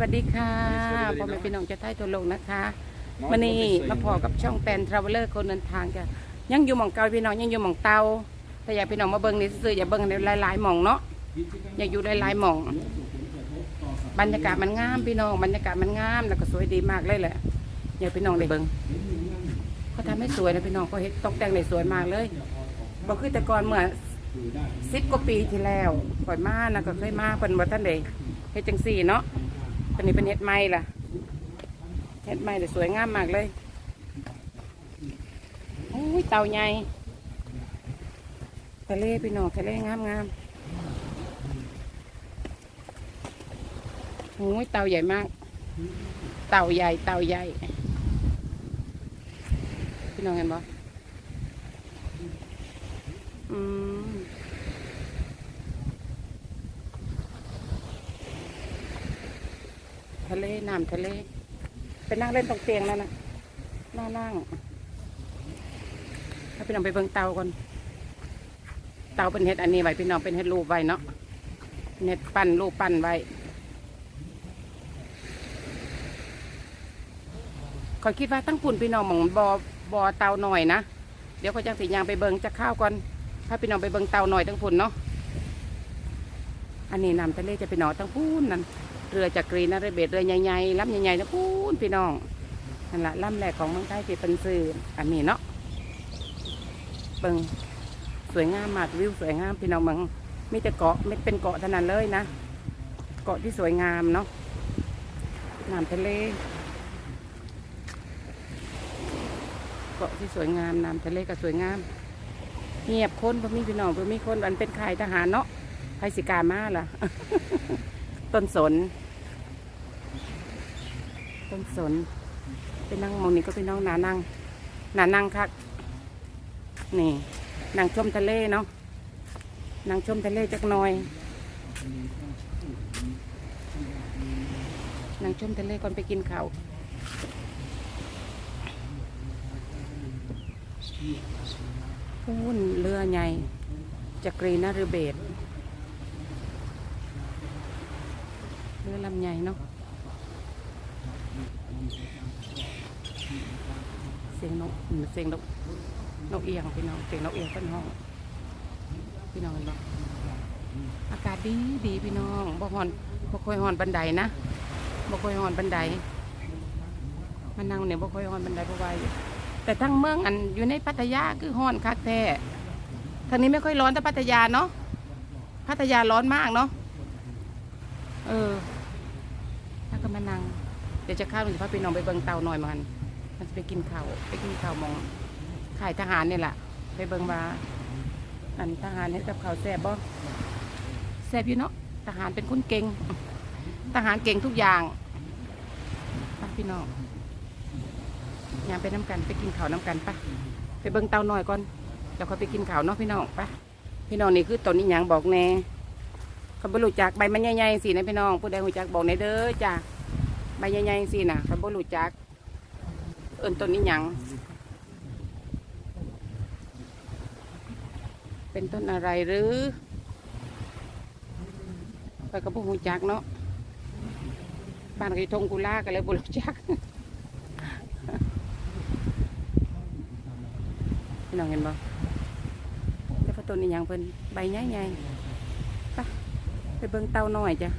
สวัสดีค่ะพ่อแม่พี่น้องจะไทยทั่วโลกนะคะวันนี้มาพอกับช่องแตนทราเวลเลอร์คนเดินทางจ้ะยังอยู่หม่องเก่าพี่น้องยังอยู่หม่องเตาแต่อยากพี่น้องมาเบิ่งนี่ซื่อๆอย่าเบิ่งในหลายๆหม่องเนาะอยากอยู่หลายๆหม่อง บรรยากาศมันงามพี่น้องบรรยากาศมันงามแล้วก็สวยดีมากเลยแหละอยากพี่น้องได้เบิ่งเขาทำให้สวยนะพี่น้องเขาเฮ็ดตกแต่งได้สวยมากเลยบอกคือแต่ก่อนเมื่อสิบกว่าปีที่แล้วก่อนมานะก็เคยมาเป็นวัดท่านเดเฮ็ดจังสี่เนาะ ตอนนี้เป็นเห็ดไม้ล่ะ เห็ดไม้แต่สวยงามมากเลยโอ้ยเต่าใหญ่ทะเลพี่น้องทะเลงามงามโอ้ยเต่าใหญ่มาก เต่าใหญ่ เต่าใหญ่ พี่น้องเห็นบ่อืม ทะเลน้ำทะเลไปนั่งเล่นตรงเตียงนั่นนะน่านั่งถ้าพี่น้องไปเบิ่งเตาก่อนเตาเป็นเห็ดอันนี้ไว้พี่น้องเป็นเห็ดรูปไว้เนาะเห็ดปั้นรูปปั้นไว้ขอยคิดว่าตั้งปุ่นพี่น้องหมองบอบอเตาหน่อยนะเดี๋ยวขาจะสียางไปเบิ่งจะข้าวก่อนถ้าพี่น้องไปเบิ่งเตาหน่อยตั้งปุ่นเนาะอันนี้น้ำทะเลจะพี่น้องตั้งพูนนั่น เรือจักรีนะเรือเบดเรือใหญ่ๆลำใหญ่ๆนะพูนพี่น้องนั่นแหละลำแรกของเมืองไทยที่เป็นซื้ออันนี้เนาะเบิงสวยงามมากวิวสวยงามพี่น้องเมืองมีแต่เกาะไม่เป็นเกาะเท่านั้นเลยนะ เกาะที่สวยงามเนาะน้ำทะเลเกาะที่สวยงามน้ำทะเลก็สวยงาม เงียบคนพอมีพี่น้องพอมีคนอันเป็นใค่ายทหารเนาะใครสิกล้ามาล่ะ ต้นสน ต้นสนไปนั่งมองนี้ก็ไปน้องนานั่งนานั่งคักนี่นั่งชมทะเลเนาะนั่งชมทะเลจักหน่อยนั่งชมทะเลก่อนไปกินข้าวพูนเรือใหญ่จักรีนฤเบศเรือลำใหญ่เนาะเสียงนกอืมเสียงนกนกเอียงพี่น้องเสียงนกเอียงต้นห้องพี่น้องเห็นบ่อากาศดีดีพี่น้องบ่ฮอนบ่ค่อยฮอนบันไดนะบ่ค่อยฮอนบันไดมันนั่งเนี่ยบ่ค่อยฮอนบันไดเพราะว่แต่ทั้งเมืองอันอยู่ในพัทยาคือฮอนคักแท้ทางนี้ไม่ค่อยร้อนแต่พัทยาเนาะพัทยาร้อนมากเนาะเออ แล้วก็มานั่งเดี๋ยวจะข้าวหนึ่งพาไปน้องไปเบิงเตาหน่อยมัน มันจะไปกินข้าวไปกินข้าวหมองขายทหารนี่แหละไปเบิงมาอันทหารเห็นกับข้าวแซ่บบ่แซ่บอยู่เนาะทหารเป็นคนเก่งทหารเก่งทุกอย่างไปพี่น้องยามไปน้ำกันไปกินข้าวน้ำกันปะไปเบิงเตาหน่อยก่อนแล้วค่อยไปกินข้าวเนาะพี่น้องปะพี่น้องนี่คือต้นนี้ยังบอกแน่เขาบรู้จักใบมันใหญ่ๆสินะพี่น้องผู้ใดรู้จักบอกในอยเด้อจ้า ใบใหญ่ๆสินะเขาบรู้จัก เอิ้นต้นนี้หยัง เป็นต้นอะไรหรือไปกับผู้รู้จักเนาะบ้านกีทงกุล่ากันเลยบรู้จักพี่น้องเห็นบ่แต่พอต้นนี้หยังเพิ่นใบใหญ่ๆไปเบิ่งเตาหน่อยจ้ะ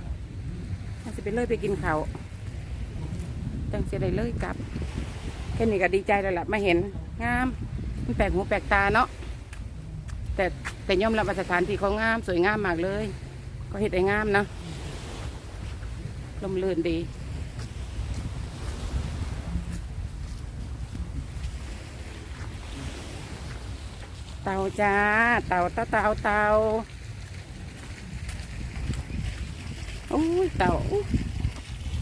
ถ้าสิไปเลยไปกินเขาว จังเสียได้เลยกลับแค่นี้ก็ดีใจแล้วล่ะมาเห็นงาม มันแปลกหูแปลกตาเนาะแต่แต่ย่อมรับสถานที่เขางาม สวยงามมากเลย ก็เห็ดได้งามเนาะลมเลื่นดีเตาจ้า เตาเตาเตาเตาโอ้ยเต่า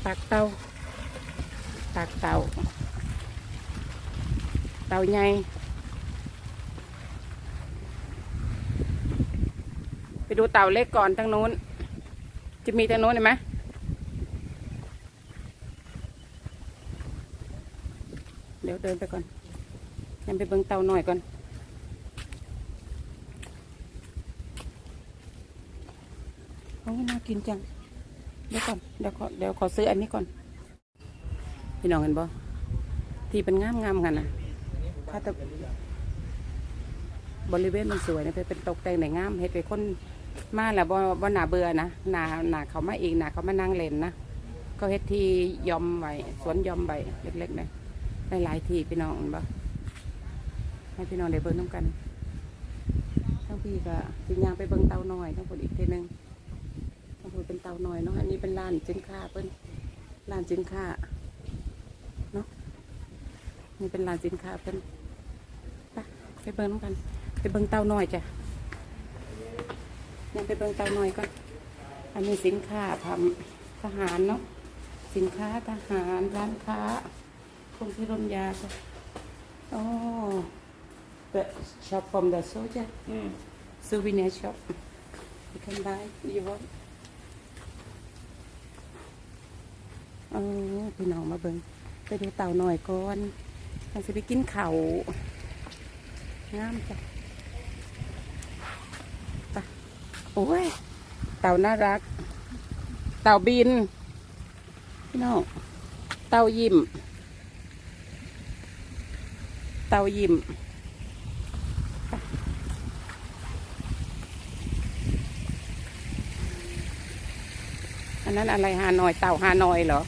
ปากเต่า ปากเต่า เต่าใหญ่ ไปดูเต่าเล็กก่อนทางนู้น จะมีทางนู้นเห็นไหมเดี๋ยวเดินไปก่อน ยังไปเบิ่งเต่าหน่อยก่อนโอ้ยน่ากินจัง เดี๋ยวก่อน เดี๋ยวขอเดี๋ยวขอซื้ออันนี้ก่อน พี่น้องเห็นบ่ที่เป็นงามงามๆกันนะถ้าแต่บริเวณมันสวยนะเป็นตกแต่งในงามเฮ็ดไปคนมาแล้วบ่บ่หนาเบื่อนะหนาหนาเขามาเองหนาเขามานั่งเล่นนะก็เฮ็ดที่ยอมไว้สวนยอมไว้เล็กๆนะหลายๆที่พี่น้องเห็นบ่ให้พี่น้องได้เบิ่งน้ำกันทั้งพี่ก็สิยางไปเบิ่งเตาหน่อยทั้งคนอีกทีนึงทั้งคนเป็นเตาหน่อยเนาะอันนี้เป็นร้านสินค้าเพิ่นร้านสินค้า นี่เป็นร้านสินค้าเพิ่นไปไปเบิ่งน้ำกัน ไปเบิ่งเตาหน่อยจ้ะยังไปเบิ่งเตาหน่อยก่อนอันนี้สินค้าทำทหารเนาะสินค้าทหารร้านค้าคงที่รมยาจ้ะอ๋อ the shop from the soldier Mm. souvenir shop. You can buy you want. เออพี่น้องมาเบิงไปดูเต่าหน่อยก่อน มันจะไปกินเขา่างามจ้ะไปโอ้ย เต่าน่ารัก เต่าบิน พี่น้อง เต่ายิ้ม เต่ายิ้มอันนั้นอะไรฮานอย เต่าฮานอยเหรอ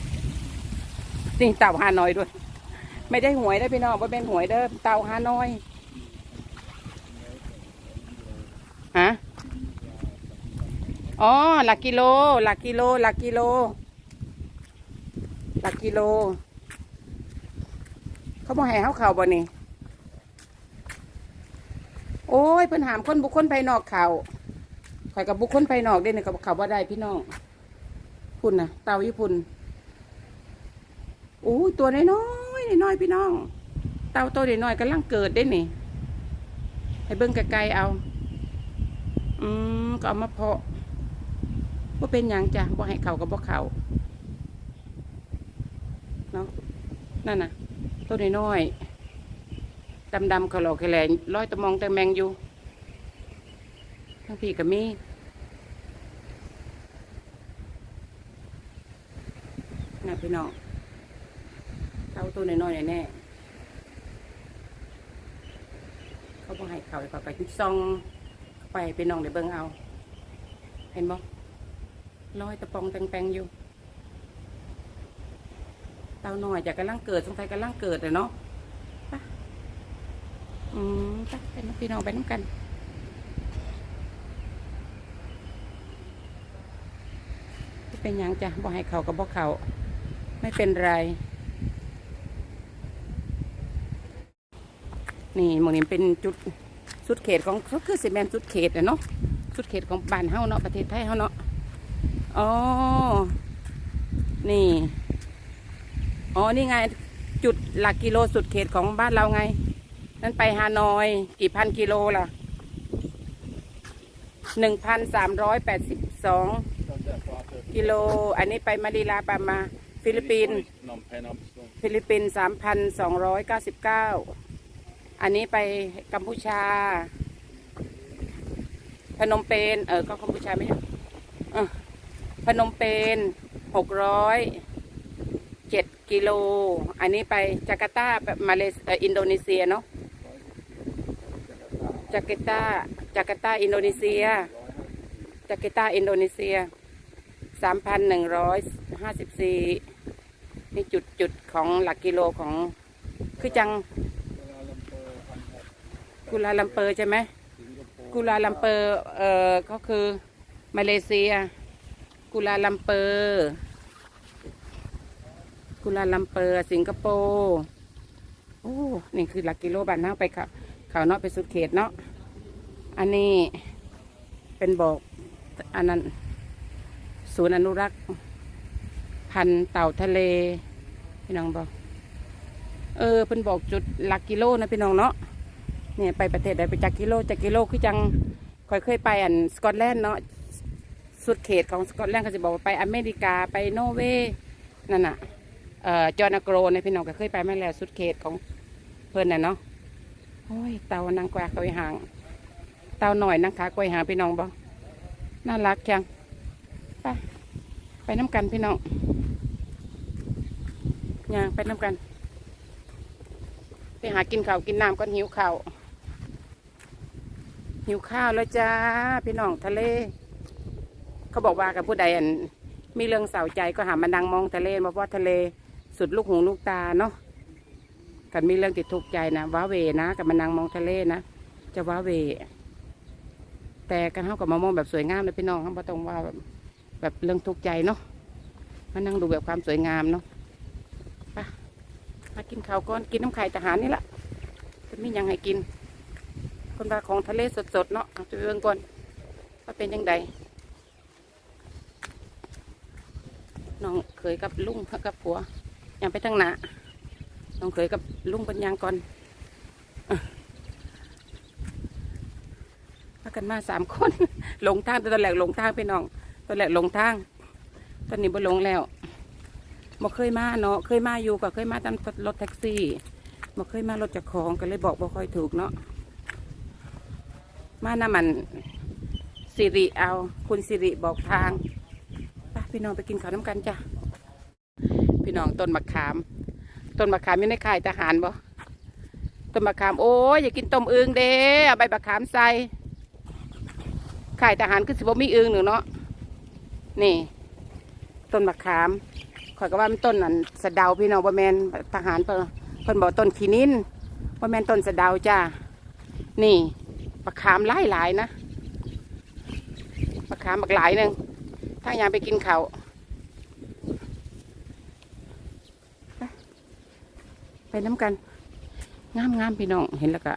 นี่เต่าฮานอยด้วย ไม่ได้หวยได้พี่น้องว่าเป็นหวยเด้อเตาฮานอยฮะอ๋อหลักกิโล หลักกิโล หลักกิโล หลักกิโล เขาบอกให้เขาเข่าบ่นี่โอ้ยเพิ่นหามคนบุคคลภายนอกเขาข่อยกับบุคคลภายนอกได้เนี่ยกับเขาว่าได้พี่น้องพุ่นนะเตาญี่ปุ่นโอ้ยตัวน้อย น้อยๆพี่น้อง เต่าตัวน้อยๆกำลังเกิดได้นี่ให้เบิ้งไกลๆเอา อืมก็เอามาเพาะว่าเป็นหยังจ้ะบ่ให้เขากับบ่เขาเนาะนั่นน่ะ ตัวน้อยๆดำๆเขาหลอกแขลงร้อยตะมองตะแมงอยู่ทั้งพี่กับมีนะพี่น้อง เท่าตัวน้อยๆแน่ๆเขาบอกให้เขาไปไปที่ซองไปไปนองเดี๋ยวเบิ่งเอา เห็นบ่ลอยตะปองแปงๆอยู่ เต่าหน่อยจะกำลังเกิดสงสัยกำลังเกิดเลยเนาะอืมไปไปน้ำพี่น้องไปน้ำกันเป็นยังจ้ะบ่ให้เขากับบ่เขาไม่เป็นไร นี่หมองนี้เป็นจุดสุดเขตของก็คือสิแมนสุดเขตอะเนาะสุดเขตของบ้านเฮาเนาะประเทศไทยเฮาเนาะอ๋อนี่อ๋อนี่ไงจุดหลักกิโลสุดเขตของบ้านเราไง นั่นไปฮานอยกี่พันกิโลล่ะหนึ่งพันสามร้อยแปดสิบสองกิโล อันนี้ไปมานิลาปามา ฟิลิปปินส์ Phnom Penh Amsterdam. ฟิลิปปินส์สามพันสองร้อยเก้าสิบเก้า อันนี้ไปกัมพูชา พนมเปญเออก็กัมพูชาไม่ใช่พนมเปญหกร้อยเจ็ดกิโล อันนี้ไปจาการ์ตามาเลเอ่ออินโดนีเซียเนาะจาการ์ตาจาการ์ตาอินโดนีเซียจาการ์ตาอินโดนีเซียสามพันหนึ่งร้อยห้าสิบสี่นี่จุดจุดของหลักกิโลของคือจัง กุลาลัมเปอร์ใช่ไหมกุลาลัมเปอร์เอ่อก็คือมาเลเซีย กุลาลัมเปอร์กุลาลัมเปอร์สิงคโปร์โอ้นี่คือหลักกิโลบ้านเฮาไปเขาเขาเนาะไปสุดเขตเนาะอันนี้เป็นบอกอันนั้นศูนย์อนุรักษ์ พันเต่าทะเล พี่น้องบอก เออเพิ่นบอกจุดหลักกิโลนะพี่น้องเนาะ เนี่ยไปประเทศใดไปจากกิโลจากกิโลคือจังค่อยเคยไปอันสกอตแลนด์เนาะสุดเขตของสกอตแลนด์เขาจะบอกว่าไปอเมริกาไปโนเวนั่นน่ะเอ่อจอร์นาโกรในพี่น้องก็เคยไปมาแล้วสุดเขตของเพิ่นน่ะเนาะโอ้ยเต่านางกวากกวยหางเต่าหน่อยนางขากวยหางพี่น้องบอกน่ารักจังไปไปน้ำกันพี่น้องย่างไปน้ำกัน ไปหากินข้าวกินน้ำก่อนหิวข้าว หิวข้าวแล้วจ้าพี่น้องทะเล เขาบอกว่ากับผู้ใดอันมีเรื่องเศร้าใจก็หามานั่งมองทะเลมาเพราะทะเลสุดลูกหูลูกตาเนาะกันมีเรื่องติดทุกข์ใจนะว้าเวนะกับมานั่งมองทะเลนะจะว้าเว แต่กันเท่ากับมามองแบบสวยงามเลยพี่น้องเขาบ่ต้องว่าแบบแบบเรื่องทุกข์ใจเนาะมานั่งดูแบบความสวยงามเนาะไปมากินข้าวก่อนกินน้ำไข่ทหารนี่แหละจะมียังให้กิน คนว่าของทะเลสดๆเนาะเอาไปเบิ่งก่อนว่าเป็นยังไงน้องเคยกับลุงกับผัวยังไปทางหนาน้องเคยกับลุงเป็นยังก่อนพากันมาสามคนหลงทางตอนแรกหลงทางไปน้องตอนแรกหลงทาง ตอนนี้บ่หลงแล้วบ่เคยมาเนาะเคยมาอยู่ก็เคยมาตามรถแท็กซี่บ่เคยมารถจากของก็เลยบอกบ่ค่อยถูกเนาะ มาน้ามันสิริเอา คุณสิริบอกทางไปพี่น้องไปกินข้าวน้ำกันจ้ะพี่น้องต้นมะขาม ต้นมะขามอยู่ในค่ายทหารบ่ต้นมะขามโอ้ยอย่ากินต้มอึงเด้เอาใบมะขามใส่ค่ายทหารคือสิบ่มีอึงหนึ่งเนาะนี่ ต้นมะขามข่อยก็ว่ามันต้นนั่นสะเดาพี่น้องบ่แมนทหารเพิ่นเพิ่นบอกต้นขีนินบ่แมนต้นสะเดาจ้านี่ะขามหลายหลายนะมะขามบักหลายหนึ่งถ้าอยากไปกินเขาวไปน้ำกัน งามงามพี่น้องเห็นแล้วก็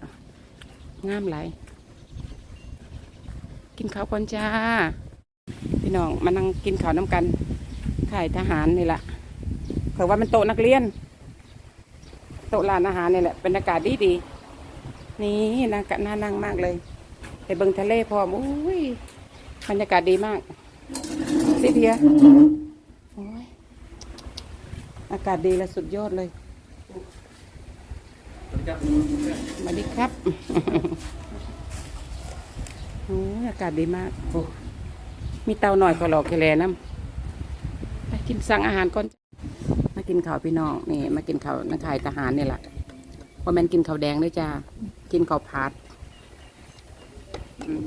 งามไหลายกินข้าวก่อนจ้า พี่น้องมานั่งกินข้าวน้ำกันข่ายทหารนี่แหละเผื่อว่ามันโต๊ะนักเรียน โต๊ะร้านอาหารนี่แหละบรรยากาศดีดี นี่น่าน่านั่งมากเลยไปเบิงทะเลพร้อมอุ้ยบรรยากาศดีมากสิเทียโอ้ยอากาศดีและสุดยอดเลยสวัสดีครับโอ้ยอากาศดีมากโอ้มีเตาหน่อยก็หลอกแคลน้ำไปกินสั่งอาหารก่อนมากินข้าวพี่น้องนี่มากินข้าวนักขายทหารนี่แหละ ว่าแมนกินข้าวแดงด้วยจ้ากินข้าวผัดอืม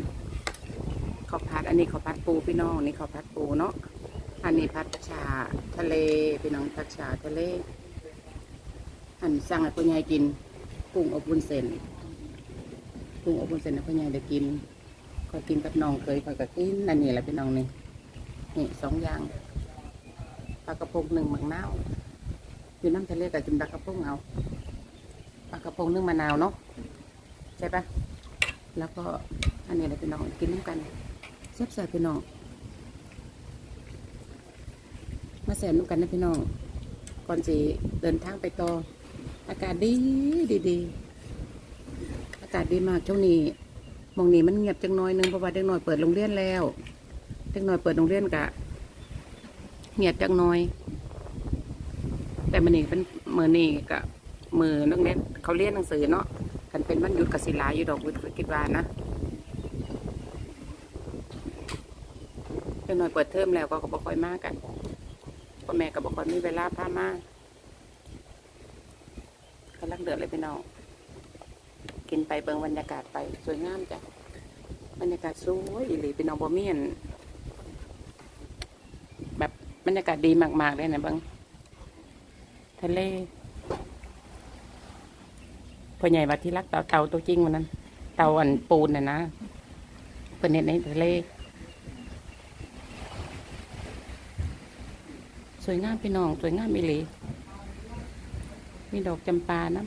ข้าวผัด อันนี้ข้าวผัดปูพี่น้องนี่ข้าวผัดปูเนาะอันนี้ผัดชาทะเลพี่น้องผัดชาทะเลอันสั่งให้พ่อใหญ่กินกุ้งอบวุ้นเส้นกุ้งอบวุ้นเส้นให้พ่อใหญ่ได้กินก็กินกับน้องเคยคอยกับกินอันนี้แหละพี่น้องนี่นี่สองอย่างปลากระพงหนึ่งหมักนาอยู่น้ำทะเลกับกินปลากระพงเอา ลากระพงนึ่งมะนาวเนาะใช่ปะแล้วก็อันนี้แหละพี่น้องกินน้ำกันแซ่บๆพี่น้องมาแสนน้ำกันนะพี่น้องก่อนสิเดินทางไปต่ออากาศดีดีดีอากาศดีมากช่วงนี้มองนี้มันเงียบจังน้อยนึงเพราะว่าเด็กน้อยเปิดโรงเรียนแล้วเด็กน้อยเปิดโรงเรียนกะเงียบจังน้อย แต่มันนี่เป็นเมื่อนี่กะ มือนักเรียนเขาเรียนหนังสือเนาะกันเป็นวันหยุดกศิลาอยู่ดอกวิทย์คิดว่านะเด็กน้อยเปิดเทอมแล้วก็ก็บ่ค่อยมากกันพ่อแม่ก็บ่ค่อยมีเวลาพามากำลังเดือดเลยพี่น้องกินไปเบิ่งบรรยากาศไปสวยงามจ้ะบรรยากาศสวยอีหลีพี่น้องบ่มีอันแบบบรรยากาศดีมากๆเลยนะบิ่งทะเล พ่อใหญ่ว่าที่รักเต่าเต่าตัวจริงวันนั้น เต่าอันปูนน่ะนะเพิ่นเห็นในทะเล สวยงามพี่น้อง สวยงามอีหลีมีดอกจำปานะ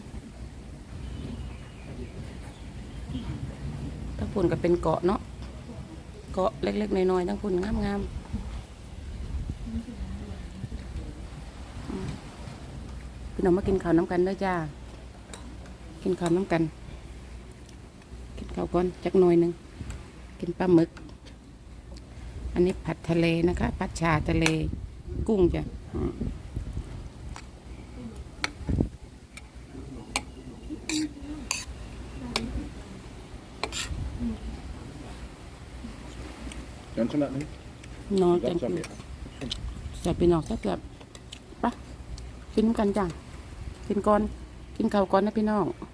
ทั้งพุ่นก็เป็นเกาะเนาะ เกาะเล็กๆน้อยๆทั้งพุ่นงามๆอืมพี่น้องมากินข้าวน้ำกันเด้อจ้า กินข้าวน้ำกัน กินข้าวก่อนจักหน่อยหนึ่งกินปลาหมึก อันนี้ผัดทะเลนะคะ ผัดชาทะเลกุ้งจ้ะอืม Jan som är nu. นอน Jan จัง som är. แซ่บพี่น้องแซ่บแซ่บไปะกินน้ำกันจ้ะกินก่อน กินข้าวก่อนนะพี่น้อง